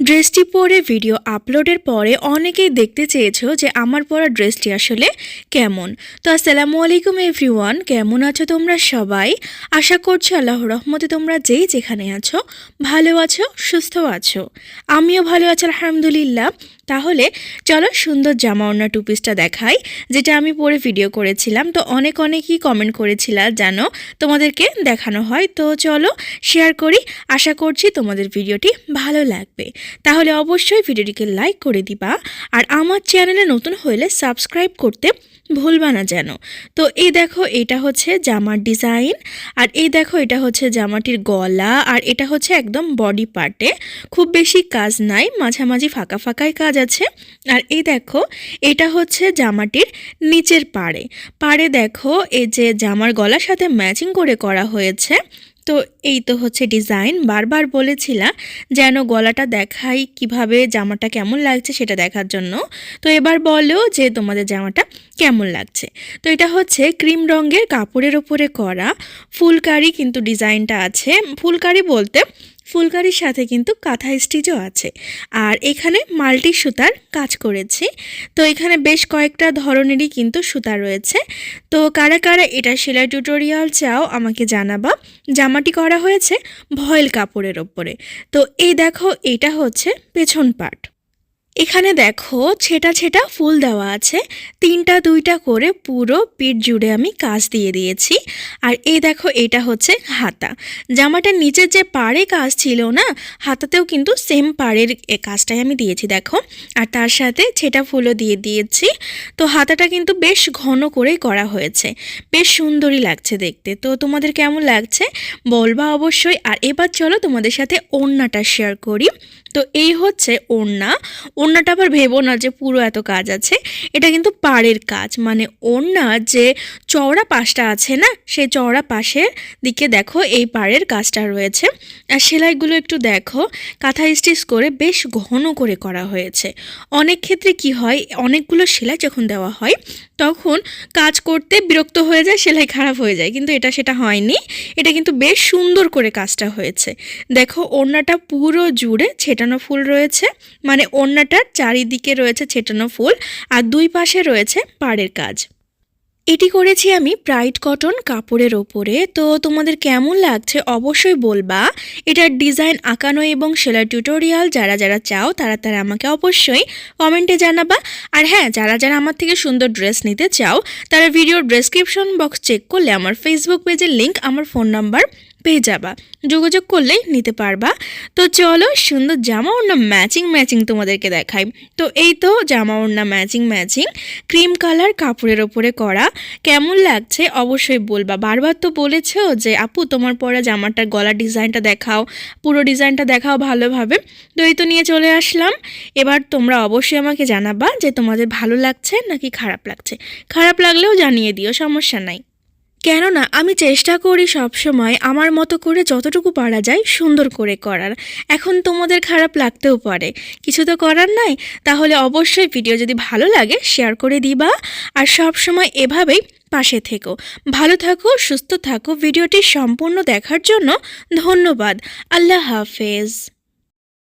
ড্রেসটি পরে ভিডিও আপলোডের পরে অনেকেই দেখতে চেয়েছো যে আমার পরা ড্রেসটি আসলে কেমন। তো আসসালামু আলাইকুম এভরিওয়ান কেমন আছো তোমরা সবাই? আশা করছ আল্লাহ রহমতে তোমরা যেই যেখানে আছো, ভালো আছো, সুস্থ আছো। আমিও ভালো আছি, আলহামদুলিল্লাহ। তাহলে চলো সুন্দর জামা ওড়না টু পিসটা দেখাই, যেটা আমি পরে ভিডিও করেছিলাম। তো অনেক অনেকই কমেন্ট করেছিল জানো, তোমাদেরকে দেখানো হয়। তো চলো শেয়ার করি, আশা করছি তোমাদের ভিডিওটি ভালো লাগবে। তাহলে অবশ্যই ভিডিওটিকে লাইক করে দিবা। আর আমার চ্যানেলে নতুন হলে সাবস্ক্রাইব করতে ভুলবা না যেন। তো এই দেখো এটা হচ্ছে জামার ডিজাইন, আর এই দেখো এটা হচ্ছে জামাটির গলা, আর এটা হচ্ছে একদম বডি পার্টে। খুব বেশি কাজ নাই, মাঝামাঝি ফাঁকা ফাঁকাই কাজ আছে। আর এই দেখো এটা হচ্ছে জামাটির নিচের পাড়ে। পাড়ে দেখো এই যে জামার গলার সাথে ম্যাচিং করে করা হয়েছে। তো এই তো হচ্ছে ডিজাইন। বারবার বলেছিলাম যেন গলাটা দেখাই কীভাবে জামাটা কেমন লাগছে সেটা দেখার জন্য। তো এবার বলো যে তোমাদের জামাটা কেমন লাগছে। তো এটা হচ্ছে ক্রিম রঙের কাপড়ের ওপরে করা। ফুলকারি কিন্তু ডিজাইনটা আছে। ফুলকারি বলতে ফুলকারির সাথে কিন্তু কাঁথা স্টিচও আছে। আর এখানে মাল্টি সুতার কাজ করেছি। তো এখানে বেশ কয়েকটা ধরনেরই কিন্তু সুতা রয়েছে। তো কারা কারা এটা সেলাই টিউটোরিয়াল চাও আমাকে জানাবা। জামাটি করা হয়েছে ভয়েল কাপড়ের ওপরে। তো এই দেখো, এটা হচ্ছে পেছন পার্ট এখানে দেখো ছেটা ছেটা ফুল দেওয়া আছে। তিনটা, দুইটা করে পুরো পিঠ জুড়ে আমি কাজ দিয়ে দিয়েছি। আর এই দেখো, এটা হচ্ছে হাতা। জামাটার নিচের যে পাড়ে কাজ ছিল না, হাতাতেও কিন্তু সেম পাড়ের কাজটাই আমি দিয়েছি, দেখো। আর তার সাথে ছেটা ফুলও দিয়ে দিয়েছি। তো হাতাটা কিন্তু বেশ ঘন করেই করা হয়েছে। বেশ সুন্দরই লাগছে দেখতে। তো তোমাদের কেমন লাগছে? বলবা অবশ্যই। আর এবার চলো তোমাদের সাথে ওড়নাটা শেয়ার করি। তো এই হচ্ছে ওড়না। ওড়নাটা আবার ভেবো না যে পুরো এত কাজ আছে। এটা কিন্তু পাড়ের কাজ। মানে ওড়না যে চওড়া পাশটা আছে না, সেই চওড়া পাশের দিকে দেখো এই পাড়ের কাজটা রয়েছে। আর সেলাইগুলো একটু দেখো। কাঁথা স্টিচ করে বেশ ঘন করে করা হয়েছে। অনেক ক্ষেত্রে কি হয়, অনেকগুলো সেলাই যখন দেওয়া হয়, তখন কাজ করতে বিরক্ত হয়ে যায়, সেলাই খারাপ হয়ে যায়। কিন্তু এটা সেটা হয়নি। এটা কিন্তু বেশ সুন্দর করে কাজটা হয়েছে। দেখো, ওড়নাটা পুরো জুড়ে ছেটানো ফুল রয়েছে। মানে ওড়নাটার চারিদিকে রয়েছে ছেটানো ফুল আর দুই পাশে রয়েছে পাড়ের কাজ। এটি করেছি আমি ব্রাইট কটন কাপড়ের ওপরে। তো তোমাদের কেমন লাগছে অবশ্যই বলবা। এটার ডিজাইন আঁকানো এবং সেলাই টিউটোরিয়াল যারা যারা চাও তারা তারা আমাকে অবশ্যই কমেন্টে জানাবা। আর হ্যাঁ যারা যারা আমার থেকে সুন্দর ড্রেস নিতে চাও, তারা ভিডিওর ডেসক্রিপশন বক্স চেক করলে আমার ফেসবুক পেজের লিঙ্ক আমার ফোন নাম্বার পেয়ে যাবা। যোগাযোগ করলেই নিতে পারবা। তো চলো, সুন্দর জামা ওড়না ম্যাচিং ম্যাচিং তোমাদেরকে দেখাই। তো এই তো জামা ওড়না ম্যাচিং ম্যাচিং ক্রিম কালার কাপড়ের ওপরে করা। কেমন লাগছে? অবশ্যই বলবা। বারবার তো বলেছ যে, আপু, তোমার পরা জামাটার গলার ডিজাইনটা দেখাও, পুরো ডিজাইনটা দেখাও ভালোভাবে। তো এই তো নিয়ে চলে আসলাম। এবার তোমরা অবশ্যই আমাকে জানাবা যে, তোমাদের ভালো লাগছে নাকি খারাপ লাগছে? খারাপ লাগলেও জানিয়ে দিও, সমস্যা নাই। কেননা আমি চেষ্টা করি সবসময় আমার মতো করে যতটুকু পারা যায় সুন্দর করে করার। এখন তোমাদের খারাপ লাগতেও পারে। কিছু তো করার নাই, তাহলে অবশ্যই ভিডিও যদি ভালো লাগে শেয়ার করে দিবা। আর সব সময় এভাবেই পাশে থেকো। ভালো থাকো, সুস্থ থাকো। ভিডিওটি সম্পূর্ণ দেখার জন্য ধন্যবাদ। আল্লাহ হাফেজ।